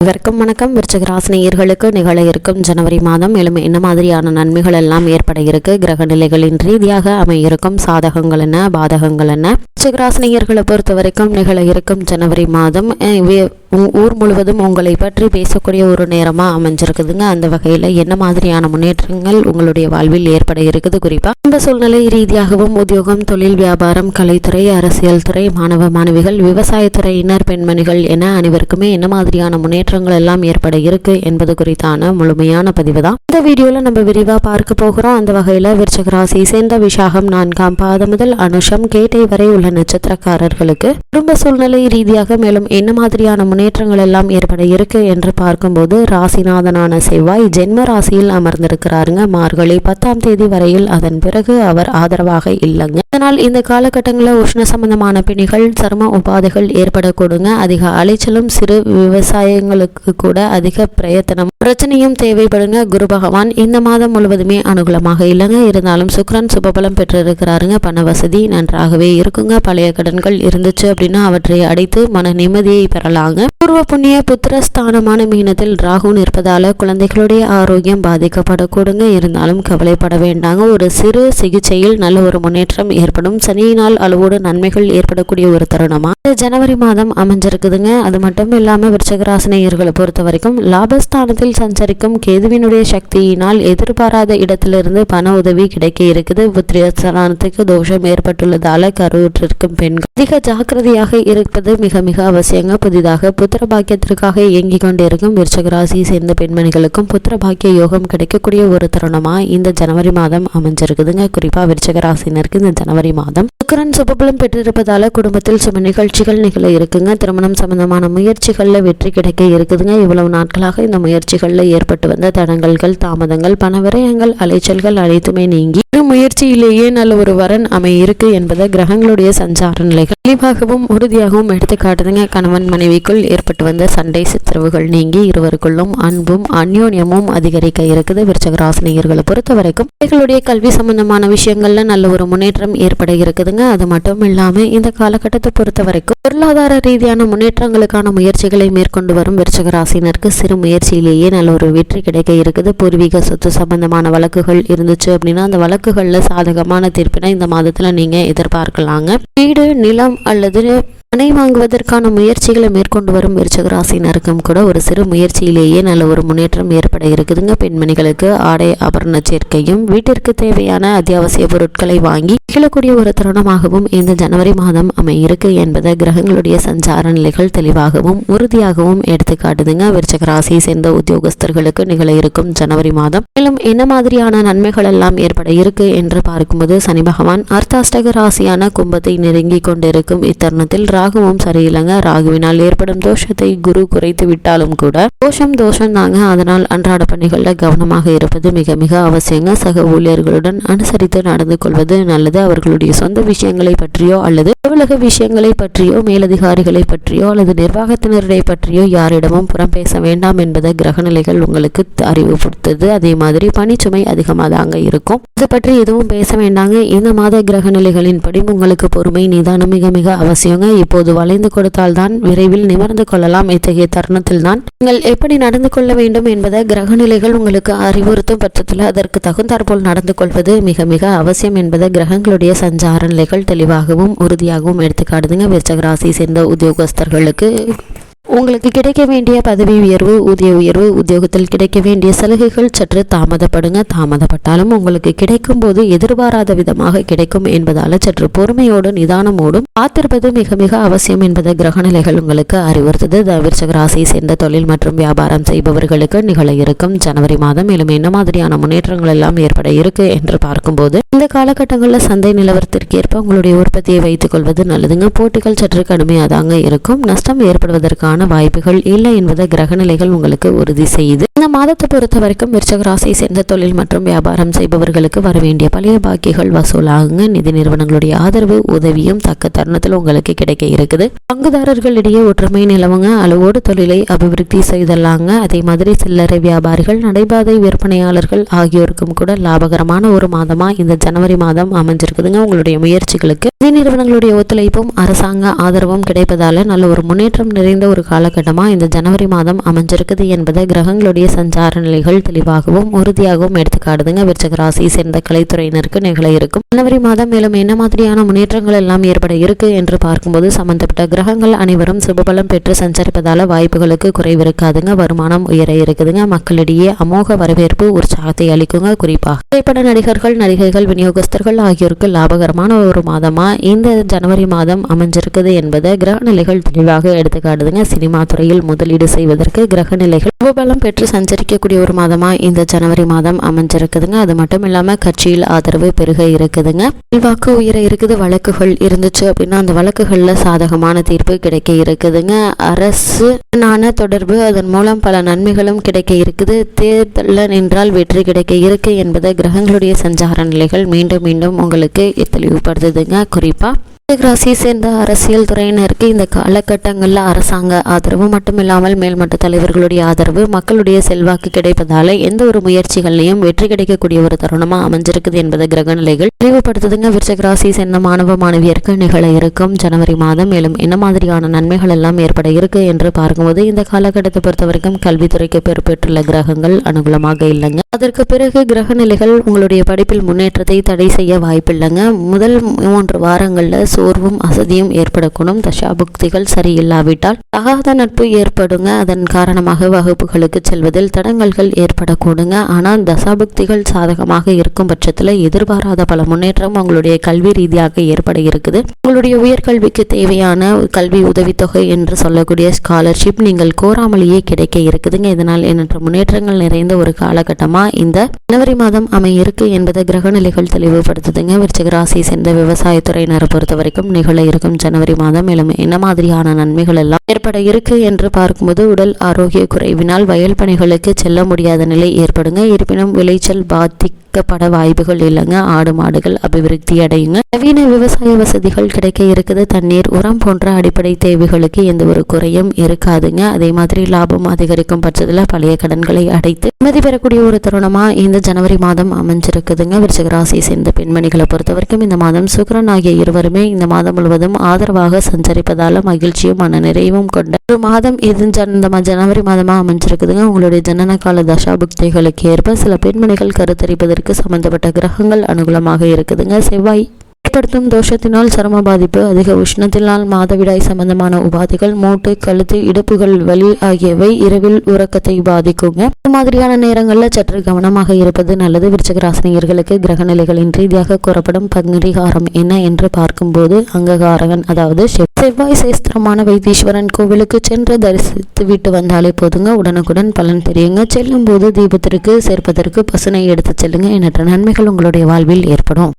வணக்கம். வணக்கம் விருச்சகராசினியர்களுக்கு நிகழ இருக்கும் ஜனவரி மாதம் மேலும் என்ன மாதிரியான நன்மைகள் எல்லாம் ஏற்பட இருக்கு? கிரக நிலைகளின் ரீதியாக அமையிருக்கும் சாதகங்கள் என்ன? பாதகங்கள் என்ன? விருச்சகராசினியர்களை பொறுத்த வரைக்கும் நிகழ இருக்கும் ஜனவரி மாதம் ஊர் முழுவதும் உங்களை பற்றி பேசக்கூடிய ஒரு நேரமாக அமைஞ்சிருக்குதுங்க. அந்த வகையில் என்ன மாதிரியான முன்னேற்றங்கள் உங்களுடைய வாழ்வில் ஏற்பட இருக்குது? குறிப்பாக இந்த சூழ்நிலை ரீதியாகவும் உத்தியோகம் தொழில் வியாபாரம் கலைத்துறை அரசியல் துறை மாணவ மாணவிகள் விவசாயத்துறையினர் பெண்மணிகள் என அனைவருக்குமே என்ன மாதிரியான முன்னேற்றங்கள் எல்லாம் ஏற்பட இருக்கு என்பது குறித்தான முழுமையான பதிவு தான் இந்த வீடியோல நம்ம விரிவா பார்க்க போகிறோம். அந்த வகையில விருச்சக ராசி சேர்ந்த விசாகம் நான்காம் பாதம் முதல் அனுஷம் கேட்டை வரை உள்ள நட்சத்திரக்காரர்களுக்கு குடும்ப சூழ்நிலை ரீதியாக மேலும் என்ன மாதிரியான முன்னேற்றங்கள் எல்லாம் ஏற்பட இருக்கு என்று பார்க்கும்போது ராசிநாதனான செவ்வாய் ஜென்ம ராசியில் அமர்ந்திருக்கிறாருங்க. மார்கழி பத்தாம் தேதி வரையில் அதன் பிறகு அவர் ஆதரவாக இல்லைங்க. இதனால் இந்த காலகட்டங்களில் உஷ்ண சம்பந்தமான பிணிகள் சரும உபாதைகள் ஏற்படக்கூடுங்க. அதிக அலைச்சலும் சிறு விவசாயங்கள் விவசாயங்களுக்கு கூட அதிக பிரயத்தனம் பிரச்சனையும் தேவைப்படுங்க. குரு பகவான் இந்த மாதம் முழுவதுமே அனுகூலமாக இல்லைங்க. இருந்தாலும் சுக்கிரன் சுபபலம் பெற்றிருக்கிறாருங்க. பண வசதி நன்றாகவே இருக்குங்க. பழைய கடன்கள் இருந்துச்சு அப்படின்னா அவற்றை அடைத்து மன நிம்மதியை பெறலாங்க. பூர்வ புண்ணிய புத்திரஸ்தானமான மீனத்தில் ராகு இருப்பதால குழந்தைகளுடைய ஆரோக்கியம் பாதிக்கப்படக்கூடுங்க. இருந்தாலும் கவலைப்பட வேண்டாங்க. ஒரு சிறு சிகிச்சையில் நல்ல ஒரு முன்னேற்றம் ஏற்படும். சனியினால் அளவோடு நன்மைகள் ஏற்படக்கூடிய ஒரு தருணமா? ஜனவரி மாதம் அமைஞ்சிருக்குதுங்க. அது மட்டும் இல்லாம நேயர்களை பொறுத்த வரைக்கும் லாபஸ்தானத்தில் சஞ்சரிக்கும் கேதுவினுடைய சக்தியினால் எதிர்பாராத இடத்திலிருந்து பண உதவி கிடைக்க இருக்குது. புத்திரஸ்தானத்துக்கு தோஷம் ஏற்பட்டுள்ளதால கருவுற்றிருக்கும் பெண்கள் அதிக ஜாக்கிரதையாக இருப்பது மிக மிக அவசியங்க. புதிதாக புத்திர பாக்கியத்திற்காக இயங்கிக் கொண்டிருக்கும் விருச்சகராசியை சேர்ந்த பெண்மணிகளுக்கும் புத்திர பாக்கிய யோகம் கிடைக்கக்கூடிய ஒரு தருணமா இந்த ஜனவரி மாதம் அமைஞ்சிருக்குதுங்க. குறிப்பா விருச்சகராசினருக்கு இந்த ஜனவரி மாதம் சுக்கரன் சுபபலம் பெற்றிருப்பதால குடும்பத்தில் சுப நிகழ்ச்சிகள் நிகழ இருக்குங்க. திருமணம் சம்பந்தமான முயற்சிகளில் வெற்றி கிடைக்க இருக்குதுங்க. இவ்வளவு நாட்களாக இந்த முயற்சிகளில் ஏற்பட்டு வந்த தடங்கல்கள் தாமதங்கள் பண விரயங்கள் அலைச்சல்கள் அனைத்துமே நீங்கி இந்த முயற்சியிலேயே நல்ல ஒரு வரன் அமையிருக்கு என்பதை கிரகங்களுடைய சஞ்சார நிலைகள் தெளிவாகவும் உறுதியாகவும் எடுத்துக்காட்டுதுங்க கணவன் மனைவிக்குள் ஏற்பட்டு வந்த சண்டை சித்திரவுகள் நீங்கி இருவருக்குள்ளும் அன்பும் அந்யோன்யமும் அதிகரிக்க இருக்குது. விருச்சகராசினியர்களை பொறுத்த வரைக்கும் பிள்ளைகளுடைய கல்வி சம்பந்தமான விஷயங்கள்ல நல்ல ஒரு முன்னேற்றம் ஏற்பட இருக்குதுங்க. அது மட்டும் இல்லாம இந்த காலகட்டத்தை பொறுத்த வரைக்கும் பொருளாதார ரீதியான முன்னேற்றங்களுக்கான முயற்சிகளை மேற்கொண்டு வரும் விருச்சக ராசினருக்கு சிறு முயற்சியிலேயே நல்ல ஒரு வெற்றி கிடைக்க இருக்குது. பூர்வீக சொத்து சம்பந்தமான வழக்குகள் இருந்துச்சு அப்படின்னா அந்த வழக்குகள்ல சாதகமான தீர்ப்பினை இந்த மாதத்துல நீங்க எதிர்பார்க்கலாங்க. வீடு நிலம் அல்லது மனை வாங்குவதற்கான முயற்சிகளை மேற்கொண்டு வரும் விருச்சக ராசினருக்கும் கூட ஒரு சிறு முயற்சியிலேயே நல்ல ஒரு முன்னேற்றம் ஏற்பட இருக்குதுங்க. பெண்மணிகளுக்கு ஆடை ஆபரண சேர்க்கையும் வீட்டிற்கு தேவையான அத்தியாவசிய பொருட்களை வாங்கி நிகழக்கூடிய ஒரு தருணமாகவும் இந்த ஜனவரி மாதம் அமையிருக்கு என்பதை கிரகங்களுடைய சஞ்சார நிலைகள் தெளிவாகவும் உறுதியாகவும் எடுத்து காட்டுதுங்க விருச்சக ராசியை சேர்ந்த உத்தியோகஸ்தர்களுக்கு நிகழ இருக்கும் ஜனவரி மாதம் மேலும் என்ன மாதிரியான நன்மைகள் எல்லாம் ஏற்பட இருக்கு என்று பார்க்கும்போது சனி பகவான் அர்த்தாஷ்டக ராசியான கும்பத்தை நெருங்கி கொண்டிருக்கும் இத்தருணத்தில் ராகுவும் சரியில்லைங்க. ராகுவினால் ஏற்படும் தோஷத்தை குரு குறைத்து விட்டாலும் கூட தோஷம் தோஷம் தாங்க. அதனால் அன்றாட பணிகள்ல கவனமாக இருப்பது மிக மிக அவசியங்க. சக ஊழியர்களுடன் அனுசரித்து நடந்து கொள்வது நல்லது. அவர்களுடைய சொந்த விஷயங்களை பற்றியோ அல்லது அலுவலக விஷயங்களை பற்றியோ மேலதிகாரிகளை பற்றியோ அல்லது நிர்வாகத்தினரை பற்றியோ யாரிடமும் புறம் பேச வேண்டாம் என்பதை கிரகநிலைகள் உங்களுக்கு அறிவுபடுத்தது அதே மாதிரி பணிச்சுமை அதிகமாக தாங்க இருக்கும். இது பற்றி எதுவும் பேச வேண்டாங்க. இந்த மாத கிரகநிலைகளின்படி உங்களுக்கு பொறுமை நிதானம் மிக மிக அவசியங்க. இப்போது வளைந்து கொடுத்தால்தான் விரைவில் நிமிர்ந்து கொள்ளலாம். இத்தகைய தருணத்தில்தான் நீங்கள் எப்படி நடந்து கொள்ள வேண்டும் என்பதை கிரகநிலைகள் உங்களுக்கு அறிவுறுத்தும் பட்சத்தில் அதற்கு தகுந்தாற்போல் நடந்து கொள்வது மிக மிக அவசியம் என்பதை கிரகங்களுடைய சஞ்சார நிலைகள் தெளிவாகவும் உறுதியாகவும் எடுத்துக்காட்டுதுங்க. விருச்சகராசியை சேர்ந்த உத்தியோகஸ்தர்களுக்கு உங்களுக்கு கிடைக்க வேண்டிய பதவி உயர்வு ஊதிய உயர்வு உத்தியோகத்தில் கிடைக்க வேண்டிய சலுகைகள் சற்று தாமதப்படுங்க. தாமதப்பட்டாலும் உங்களுக்கு கிடைக்கும் போது எதிர்பாராத விதமாக கிடைக்கும் என்பதால சற்று பொறுமையோடு நிதானமோடும் காத்திருப்பது மிக மிக அவசியம் என்பதை கிரகநிலைகள் உங்களுக்கு அறிவுறுத்தது. தவிர்ச்சக ராசியை சேர்ந்த தொழில் மற்றும் வியாபாரம் செய்பவர்களுக்கு நிகழ இருக்கும் ஜனவரி மாதம். மேலும் என்ன மாதிரியான முன்னேற்றங்கள் எல்லாம் ஏற்பட இருக்கு என்று பார்க்கும்போது இந்த காலகட்டங்களில் சந்தை நிலவரத்திற்கு ஏற்ப உங்களுடைய உற்பத்தியை வைத்துக் கொள்வது நல்லதுங்க. போட்டிகள் சற்று கடுமையாக தாங்க இருக்கும். நஷ்டம் ஏற்படுவதற்கான வாய்ப்புகள் இல்லை என்பதை கிரகநிலைகள் உங்களுக்கு உறுதி செய்யுது. இந்த மாதத்தை பொறுத்த வரைக்கும் விருச்சகராசியை சேர்ந்த தொழில் மற்றும் வியாபாரம் செய்பவர்களுக்கு வர வேண்டிய பழைய பாக்கிகள் வசூலாகுங்க. நிதி நிறுவனங்களுடைய ஆதரவு உதவியும் தக்க தருணத்தில் உங்களுக்கு கிடைக்க இருக்குது. பங்குதாரர்களிடையே ஒற்றுமை நிலவுங்க. அளவோடு தொழிலை அபிவிருத்தி செய்தல்லாங்க அதே மாதிரி சில்லறை வியாபாரிகள் நடைபாதை விற்பனையாளர்கள் ஆகியோருக்கும் கூட லாபகரமான ஒரு மாதமா இந்த ஜனவரி மாதம் அமைஞ்சிருக்குதுங்க உங்களுடைய முயற்சிகளுக்கு. நிதி நிறுவனங்களுடைய ஒத்துழைப்பும் அரசாங்க ஆதரவும் கிடைப்பதால நல்ல ஒரு முன்னேற்றம் நிறைந்த ஒரு காலகட்டமாக இந்த ஜனவரி மாதம் அமைஞ்சிருக்குது என்பதை கிரகங்களுடைய சஞ்சார நிலைகள் தெளிவாகவும் உறுதியாகவும் எடுத்துக்காடுதுங்க விருச்சக ராசியை சேர்ந்த கலைத்துறையினருக்கு நிகழ இருக்கும். ஜனவரி மாதம் மேலும் என்ன மாதிரியான முன்னேற்றங்கள் எல்லாம் ஏற்பட இருக்கு என்று பார்க்கும்போது சம்பந்தப்பட்ட கிரகங்கள் அனைவரும் சுபபலம் பெற்று சஞ்சரிப்பதால வாய்ப்புகளுக்கு குறைவு இருக்காதுங்க. வருமானம் உயர இருக்குதுங்க. மக்களிடையே அமோக வரவேற்பு உற்சாகத்தை அளிக்குங்க. குறிப்பாக திரைப்பட நடிகர்கள் நடிகைகள் விநியோகஸ்தர்கள் ஆகியோருக்கு லாபகரமான ஒரு மாதமா இந்த ஜனவரி மாதம் அமைஞ்சிருக்குது என்பதை கிரக நிலைகள் தெளிவாக எடுத்துக்காட்டுதுங்க. சினிமா துறையில் முதலீடு செய்வதற்கு கிரக நிலைகள் பலம் பெற்று சஞ்சரிக்கக்கூடிய ஒரு மாதமா இந்த ஜனவரி மாதம் அமைஞ்சிருக்குதுங்க. அது மட்டும் இல்லாம கட்சியில் ஆதரவு பெருக இருக்குதுங்க. செல்வாக்கு உயர இருக்குது வழக்குகள் இருந்துச்சு அப்படின்னா அந்த வழக்குகள்ல சாதகமான தீர்ப்பு கிடைக்க இருக்குதுங்க. அரசு நான தொடர்பு அதன் மூலம் பல நன்மைகளும் கிடைக்க இருக்குது. தேர்தலில் நின்றால் வெற்றி கிடைக்க இருக்கு என்பதை கிரகங்களுடைய சஞ்சார நிலைகள் மீண்டும் மீண்டும் உங்களுக்கு தெளிவுபடுத்துதுங்க. குறிப்பாக ராசியை சேர்ந்த அரசியல் துறையினருக்கு இந்த காலகட்டங்களில் அரசாங்க ஆதரவு மட்டும் இல்லாமல் மேல்மட்ட தலைவர்களுடைய ஆதரவு மக்களுடைய செல்வாக்கு கிடைப்பதால எந்த ஒரு முயற்சிகள்லையும் வெற்றி கிடைக்கக்கூடிய ஒரு தருணமாக அமைஞ்சிருக்குது என்பதை கிரக நிலைகள் தெளிவுபடுத்துதுங்க. விருச்சக ராசியை சேர்ந்த மாணவ மாணவியருக்கு நிகழ இருக்கும் ஜனவரி மாதம். மேலும் என்ன மாதிரியான நன்மைகள் எல்லாம் ஏற்பட இருக்கு என்று பார்க்கும்போது இந்த காலகட்டத்தை பொறுத்த வரைக்கும் கல்வித்துறைக்கு பொறுப்பேற்றுள்ள கிரகங்கள் அனுகூலமாக இல்லைங்க. அதற்கு பிறகு கிரக நிலைகள் உங்களுடைய படிப்பில் முன்னேற்றத்தை தடை செய்ய வாய்ப்பில்லைங்க. முதல் மூன்று வாரங்களில் சோர்வும் அசதியும் ஏற்படக்கூடும். தசாபுக்திகள் சரியில்லாவிட்டால் தகாத நட்பு ஏற்படுங்க. அதன் காரணமாக வகுப்புகளுக்கு செல்வதில் தடங்கல்கள் ஏற்படக்கூடுங்க. ஆனால் தசாபுக்திகள் சாதகமாக இருக்கும் பட்சத்தில் எதிர்பாராத பல முன்னேற்றம் உங்களுடைய கல்வி ரீதியாக ஏற்பட இருக்குது உங்களுடைய உயர்கல்விக்கு தேவையான கல்வி உதவித்தொகை என்று சொல்லக்கூடிய ஸ்காலர்ஷிப் நீங்கள் கோராமலேயே கிடைக்க இருக்குதுங்க. இதனால் எண்ணற்ற முன்னேற்றங்கள் நிறைந்த ஒரு காலகட்டமா இந்த ஜனவரி மாதம் அமையிருக்கு என்பதை கிரகநிலைகள் தெளிவுபடுத்துதுங்க. விருச்சிக ராசியை சேர்ந்த விவசாயத்துறையினரை பொறுத்தவரை வரைக்கும் நிகழ இருக்கும் ஜனவரி மாதம் மேலும் என்ன மாதிரியான நன்மைகள் எல்லாம் ஏற்பட இருக்கு என்று பார்க்கும்போது உடல் ஆரோக்கிய குறைவினால் வயல் பணிகளுக்கு செல்ல முடியாத நிலை ஏற்படுங்க. இருப்பினும் விளைச்சல் பாதிக்கப்பட வாய்ப்புகள் இல்லைங்க. ஆடு மாடுகள் அபிவிருத்தி அடையுங்க. நவீன விவசாய வசதிகள் கிடைக்க இருக்குது. தண்ணீர் உரம் போன்ற அடிப்படை தேவைகளுக்கு எந்த ஒரு குறையும் இருக்காதுங்க. அதே மாதிரி லாபம் அதிகரிக்கும் பட்சத்தில் பழைய கடன்களை அடைத்து நிம்மதி பெறக்கூடிய ஒரு தருணமா இந்த ஜனவரி மாதம் அமைஞ்சிருக்குதுங்க. விருச்சிகராசியை சேர்ந்த பெண்மணிகளை பொறுத்த வரைக்கும் இந்த மாதம் சுக்கரன் ஆகிய இருவருமே இந்த மாதம் முழுவதும் ஆதரவாக சஞ்சரிப்பதால மகிழ்ச்சியும் மன நிறைவும் கொண்ட ஒரு மாதம் இது இந்த ஜனவரி மாதமா அமைஞ்சிருக்குதுங்க. உங்களுடைய ஜனன கால தசாபுக்திகளுக்கு ஏற்ப சில பெண்மணிகள் கருத்தரிப்பதற்கு சம்பந்தப்பட்ட கிரகங்கள் அனுகூலமாக இருக்குதுங்க. செவ்வாய் ஏற்படுத்தும் தோஷத்தினால் சரும பாதிப்பு அதிக உஷ்ணத்தினால் மாதவிடாய் சம்பந்தமான உபாதைகள் மூட்டு கழுத்து இடுப்புகள் வலி ஆகியவை இரவில் உறக்கத்தை பாதிக்குங்க. இந்த மாதிரியான நேரங்களில் சற்று கவனமாக இருப்பது நல்லது. விருச்சக ராசினியர்களுக்கு கிரக நிலைகளின் ரீதியாக கூறப்படும் பங்கரிகாரம் என்ன என்று பார்க்கும்போது அங்ககாரகன் அதாவது செவ்வாய் சேஸ்திரமான வைத்தீஸ்வரன் கோவிலுக்கு சென்று தரிசித்து விட்டு வந்தாலே போதுங்க. உடனுக்குடன் பலன் தெரியுங்க. செல்லும் போது தீபத்திற்கு சேர்ப்பதற்கு பசுனை எடுத்து செல்லுங்க. எண்ணற்ற நன்மைகள் உங்களுடைய வாழ்வில் ஏற்படும்.